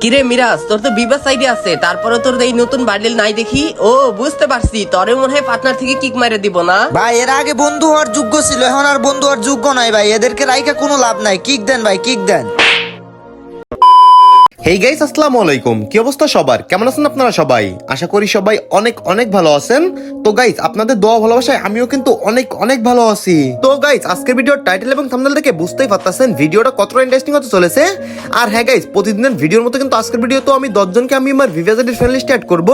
কিরে মিরাজ, তোর তো বিবা সাইডে আছে তারপরে তোর এই নতুন বান্ডিল নাই দেখি? ও, বুঝতে পারছি, তরে মনে হয় পার্টনার থেকে কিক মারে দিব না? ভাই, এর আগে বন্ধু হওয়ার যোগ্য ছিল, এখন আর বন্ধু হওয়ার যোগ্য নাই ভাই, এদেরকে রাইকা কোনো লাভ নাই, কিক দেন ভাই, কিক দেন। হেই গাইস আসসালামু আলাইকুম কি অবস্থা সবার? কেমন আছেন আপনারা সবাই? আশা করি সবাই অনেক অনেক ভালো আছেন। তো গাইস আপনাদের দোয়া ভালোবাসায় আমিও কিন্তু অনেক অনেক ভালো আছি। তো গাইস আজকের ভিডিওর টাইটেল এবং থাম্বনেল দেখে বুঝতেই পারতেছেন ভিডিওটা কতটা ইন্টারেস্টিং হতে চলেছে। আর হ্যাঁ গাইস প্রতিদিনের ভিডিওর মতো কিন্তু আজকের ভিডিও তো আমি দশজনকে, আমি আমার ভিভিয়াজেডের ফ্রেন্ড লিস্টে অ্যাড করব।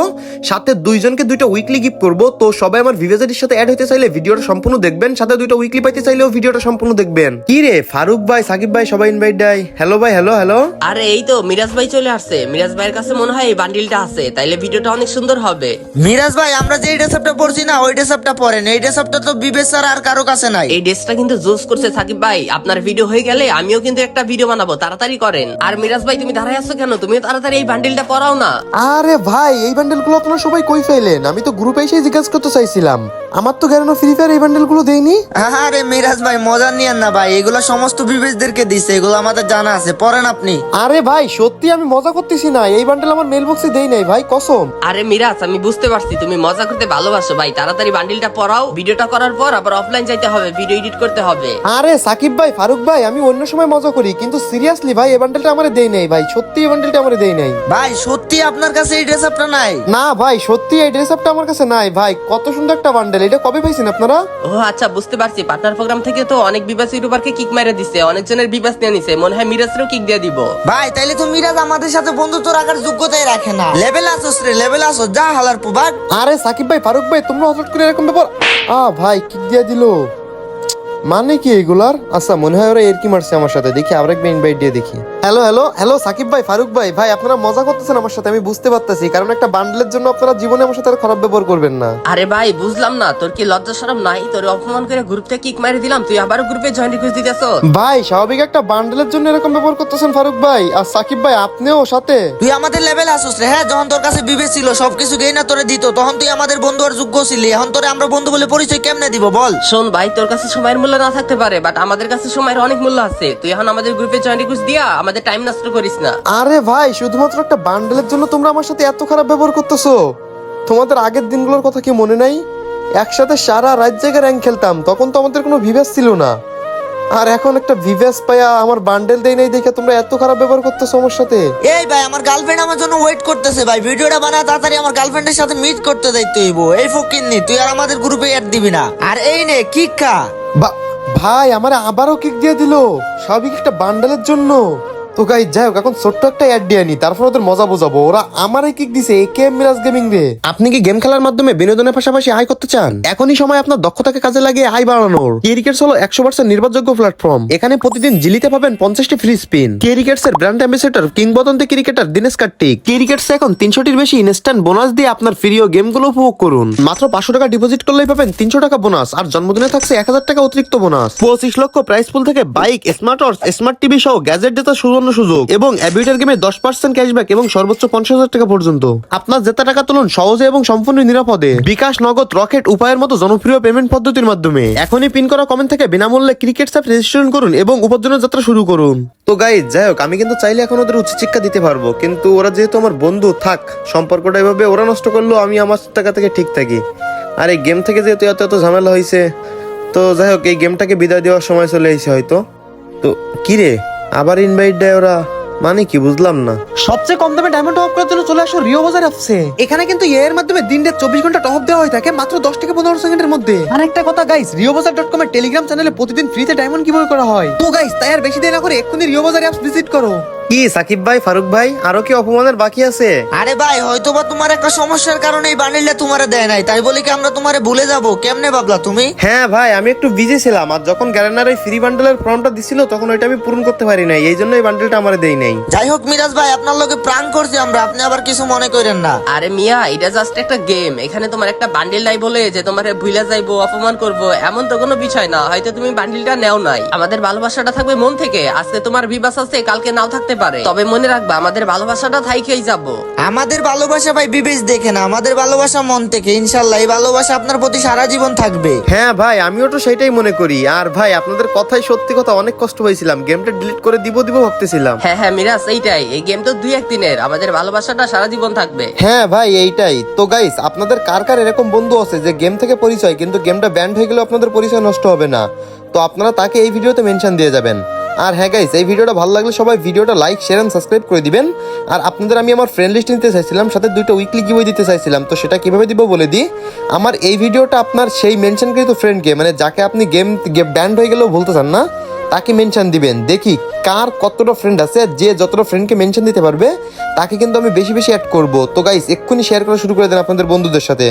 সাথে দুইজনকে দুইটা উইকলি গিফট করব। তো সবাই আমার ভিভিয়াজেডের সাথে অ্যাড হতে চাইলে ভিডিওটা সম্পূর্ণ দেখবেন। সাথে দুইটা উইকলি পাইতে চাইলেও ভিডিওটা সম্পূর্ণ দেখবেন। কি রে, ফারুক ভাই, সাকিব ভাই সবাই ইনভাইট দেয়। হ্যালো ভাই হ্যালো হ্যালো আরে এই তো, মিরাজ ভাই চলে আসছে। মিরাজ ভাইয়ের কাছে মনে হয় এই বান্ডিলটা আছে তাইলে ভিডিওটা অনেক সুন্দর হবে। মিরাজ ভাই আমরা যে ড্রেসআপটা পড়ছি না ওই ড্রেসআপটা পরেন। এই ড্রেসআপটা তো বিবেক স্যার আর কারও কাছে নাই। এই ড্রেসটা কিন্তু জোস করছে সাকিব ভাই। আপনার ভিডিও হয়ে গেলে আমিও কিন্তু একটা ভিডিও বানাবো তাড়াতাড়ি করেন। আর মিরাজ ভাই তুমি দাঁড়ায় আছো কেন? তুমি তাড়াতাড়ি এই বান্ডিলটা পরাও না। আরে ভাই এই বান্ডেলগুলো আপনারা সবাই কই ফেলেন? আমি তো গ্রুপে এসে জিজ্ঞাসা করতে চাইছিলাম। আমার তো গেরানো ফ্রি ফায়ার এই বান্ডেলগুলো দেয়নি? আরে মিরাজ ভাই মজা নিয়েন না ভাই। এগুলো সমস্ত বিবেকদেরকে দিছে এগুলো আমাদের জানা আছে। পড়েন আপনি। আরে ভাই সত্যি আমি মজা করতেছি না। এই বান্ডেল আমার মেল বক্সে দেই নাই ভাই কসম। আরে মিরাজ আমি বুঝতে পারছি তুমি মজা করতে ভালোবাসো ভাই। তাড়াতাড়ি বান্ডিলটা পরাও ভিডিওটা করার পর আবার অফলাইন যাইতে হবে ভিডিও এডিট করতে হবে। আরে সাকিব ভাই ফারুক ভাই আমি অন্য সময় মজা করি কিন্তু সিরিয়াসলি ভাই এই বান্ডেলটা আমারে দেই নাই ভাই। সত্যি এই বান্ডেলটা আমারে দেই নাই। ভাই সত্যি আপনার কাছে এই ড্রেসআপটা নাই? না ভাই সত্যি এই ড্রেস আপটা আমার কাছে নাই ভাই। কত সুন্দর একটা বান্ডেল এটা কবে পাইছেন আপনারা? ও আচ্ছা বুঝতে পারছি। পার্টনার প্রোগ্রাম থেকে তো অনেক বিবাস ইউটিউবারকে কিক মেরে দিছে অনেকজনের বিবাস নিয়ে নিছে। মনে হয় মিরাজেরও কিক দিয়ে দিব। ভাই তাইলে তো মিরাজ আমাদের সাথে বন্ধুত্ব রাখার যোগ্যতাই রাখে না। লেভেল আসোস রে লেভেল আসো যা হালার পুবাক আরে সাকিব ভাই ফারুক ভাই তোমরা হঠাৎ করে এরকম ব্যাপার? আ ভাই কি দিয়ে দিল। মানে কি এগুলার? আচ্ছা মনে হয় ওরা এর কি মারছে আমার সাথে। দেখি আবার একবার ইনভাইট দিয়ে দেখি। হ্যালো হ্যালো হ্যালো সাকিব ভাই ফারুক ভাই। ভাই আপনারা মজা করতেছেন আমার সাথে আমি বুঝতে পারতেছি। কারণ একটা বান্ডেলের জন্য আপনারা জীবনে আমার সাথে আর খারাপ ব্যবহার করবেন না। আরে ভাই বুঝলাম না। তোর কি লজ্জা শরম নাই? তোর অপমান করে গ্রুপ থেকে কিক মেরে দিলাম তুই আবারও গ্রুপে জয়েন রিকোয়েস্ট দিতেছ? ভাই স্বাভাবিক একটা বান্ডেলের জন্য এরকম ব্যবহার করতেছেন ফারুক ভাই। আর সাকিব ভাই আপনিও সাথে? তুই আমাদের লেভেল আসোস রে হ্যাঁ? যখন তোর কাছে বিবেক ছিল সবকিছু গেই না তোরে দিত তখন তুই আমাদের বন্ধু আর যোগ্য ছিলি। এখন তোরে আমরা বন্ধু বলে পরিচয় কেমনে দিব বল? শোন ভাই তোর কাছে সময়ের মূল্য না থাকতে পারে বাট আমাদের কাছে সময়ের অনেক মূল্য আছে। তুই এখন আমাদের গ্রুপে জয়েন রিকোয়েস্ট দিয়া আমাদের টাইম নষ্ট করিস না। আরে ভাই শুধুমাত্র একটা বান্ডেলের জন্য তোমরা আমার সাথে এত খারাপ ব্যবহার করতেছো। তোমাদের আগের দিনগুলোর কথা কি মনে নাই? একসাথে সারা রাত জায়গায় র্যাঙ্ক খেলতাম তখন তো আমাদের কোনো ভিভ্যাস ছিল না। আর এখন একটা ভিভ্যাস পাইয়া আমার বান্ডেল দেই নাই দেখে তোমরা এত খারাপ ব্যবহার করতেছো আমার সাথে। এই ভাই আমার গার্লফ্রেন্ড আমার জন্য ওয়েট করতেছে ভাই। ভিডিওটা বানা তাড়াতাড়ি আমার গার্লফ্রেন্ডের সাথে মিট করতে যাইতে হইব এই ফকিন্নি তুই আর আমাদের গ্রুপে অ্যাড দিবি না। আর এই নে কিক খা ভাই আমার আবারও কেক দিয়ে দিল। সবই একটা বান্ডালের জন্য? তো গাই যাই হোক এখন ছোট্ট একটা অ্যাড দিয়ে নি তারপর ওদের মজা বোঝাবো। ওরা আমারই কিক দিছে একে মিরাজ গেমিং রে। আপনি কি গেম খেলার মাধ্যমে বিনোদনের পাশাপাশি আয় করতে চান? এখনই সময় আপনার দক্ষতাকে কাজে লাগিয়ে আয় বাড়ানোর। ক্রিকেটস হলো একশো পার্সেন্ট নির্ভরযোগ্য প্ল্যাটফর্ম এখানে প্রতিদিন জিলিতে পাবেন পঞ্চাশটি ফ্রি স্পিন ক্রিকেটস এর ব্র্যান্ড অ্যাম্বাসেডর কিংবদন্তি ক্রিকেটার দিনেশ কার্তিক। ক্রিকেটস এখন তিনশোটির বেশি ইনস্ট্যান্ট বোনাস দিয়ে আপনার প্রিয় গেমগুলো উপভোগ করুন। মাত্র পাঁচশো টাকা ডিপোজিট করলেই পাবেন তিনশো টাকা বোনাস আর জন্মদিনে থাকছে এক হাজার টাকা অতিরিক্ত বোনাস পঁচিশ লক্ষ প্রাইস পুল থেকে বাইক স্মার্ট স্মার্ট টিভি সহ গ্যাজেট জেতার সুবর্ণ সুযোগ এবং অ্যাবিউটার গেমে দশ পার্সেন্ট ক্যাশব্যাক এবং সর্বোচ্চ পঞ্চাশ হাজার টাকা পর্যন্ত। আপনার জেতা টাকা তুলুন সহজে এবং সম্পূর্ণ নিরাপদে। বিকাশ নগদ রকেট উপায়ের মতো জনপ্রিয় পেমেন্ট পদ্ধতির মাধ্যমে। এখনই পিন করা কমেন্ট থেকে বিনামূল্যে ক্রিকেট সাপ রেজিস্ট্রেশন করুন এবং উপার্জনের যাত্রা শুরু করুন। তো গাইজ যাই হোক, আমি কিন্তু চাইলে এখন ওদের উচিত শিক্ষা দিতে পারব, কিন্তু ওরা যেহেতু আমার বন্ধু, থাক, সম্পর্কটা এভাবে ওরা নষ্ট করল আমি আমার টাকা থেকে ঠিক থাকি। আর এই গেম থেকে যেহেতু এত এত ঝামেলা হয়েছে তো যাই হোক, এই গেমটাকে বিদায় দেওয়ার সময় চলে এসেছে হয়তো। তো কি রে আবার ইনভাইট দেয় ওরা। মানে কি বুঝলাম না। সবচেয়ে কম দামে ডায়মন্ড টপ করার জন্য চলে আসো রিও বাজার অ্যাপসে এখানে কিন্তু এর মাধ্যমে দিন রাত চব্বিশ ঘণ্টা টপ দেওয়া হয়ে থাকে মাত্র দশ থেকে পনেরো সেকেন্ডের মধ্যে। আর একটা কথা guys Rio Bazar dot com এর টেলিগ্রাম চ্যানেলে প্রতিদিন ফ্রিতে ডায়মন্ড কীভাবে করা হয়? তো গাইস তাই আর বেশি দেরি না করে এক্ষুনি রিও বাজার অ্যাপস ভিজিট করো। কি সাকিব ভাই ফারুক ভাই আরও কি অপমানের বাকি আছে? আরে ভাই হয়তো বা তোমার একটা সমস্যার কারণে এই বান্ডিলটা তোমারে দেয় নাই। তাই বলি কি আমরা তোমারে ভুলে যাব? কেমনে ভাবলা তুমি? হ্যাঁ ভাই আমি একটু বিজি ছিলাম আর যখন গ্যারেনার এই ফ্রি বান্ডেলের ফর্মটা দিছিল তখন ওইটা আমি পূরণ করতে পারি নাই এই জন্য এই বান্ডেলটা আমার দেই নাই। যাই হোক মিরাজ ভাই আপনার লোকে প্রাণ করছি আমরা আপনি আবার কিছু মনে করেন না। আরে মিয়া এটা জাস্ট একটা গেম এখানে তোমার একটা বান্ডিল নাই বলে যে তোমার ভুলে যাইবো অপমান করব এমন তো কোনো বিষয় না। হয়তো তুমি বান্ডিলটা নেও নাই। আমাদের ভালোবাসাটা থাকবে মন থেকে। আজকে তোমার বিবাস আছে কালকে নাও থাকতে পারে। তবে মনে রাখবা আমাদের ভালোবাসাটা থাইকেই যাব। আমাদের ভালোবাসা ভাই বিবেচ দেখে না আমাদের ভালোবাসা মন থেকে। ইনশাল্লাহ এই ভালোবাসা আপনার প্রতি সারা জীবন থাকবে। হ্যাঁ ভাই আমিও তো সেটাই মনে করি। আর ভাই আপনাদের কথাই সত্যি কথা অনেক কষ্ট হয়েছিলাম। গেমটা ডিলিট করে দিব দিব ভাবতেছিলাম। হ্যাঁ হ্যাঁ মিরাজ এইটাই। এই গেম তো দুই একদিনের আমাদের ভালোবাসাটা সারা জীবন থাকবে। হ্যাঁ ভাই এইটাই। তো গাইস আপনাদের কার কার এরকম বন্ধু আছে যে গেম থেকে পরিচয় কিন্তু গেমটা ব্যান্ড হয়ে গেলেও আপনাদের পরিচয় নষ্ট হবে না? তো আপনারা তাকে এই ভিডিওতে মেনশন দিয়ে যাবেন। আর হ্যাঁ গাইস এই ভিডিওটা ভালো লাগলে সবাই ভিডিওটা লাইক শেয়ার এন্ড সাবস্ক্রাইব করে দিবেন। আর আপনাদের আমি আমার ফ্রেন্ড লিস্ট নিতে চাইছিলাম, সাথে দুইটা উইকলি গিভওয়ে দিতে চাইছিলাম, তো সেটা কীভাবে দিব বলে দিই? আমার এই ভিডিওটা আপনার সেই মেনশনকৃত ফ্রেন্ডকে মানে যাকে আপনি গেম ব্যান্ড হয়ে গেলেও বলতে চান না, তাকে মেনশন দিবেন। দেখি কার কতটা ফ্রেন্ড আছে, যে যতটা ফ্রেন্ডকে মেনশন দিতে পারবে, তাকে কিন্তু আমি বেশি বেশি অ্যাড করব। তো গাইস এক্ষুনি শেয়ার করা শুরু করে দেন আপনাদের বন্ধুদের সাথে।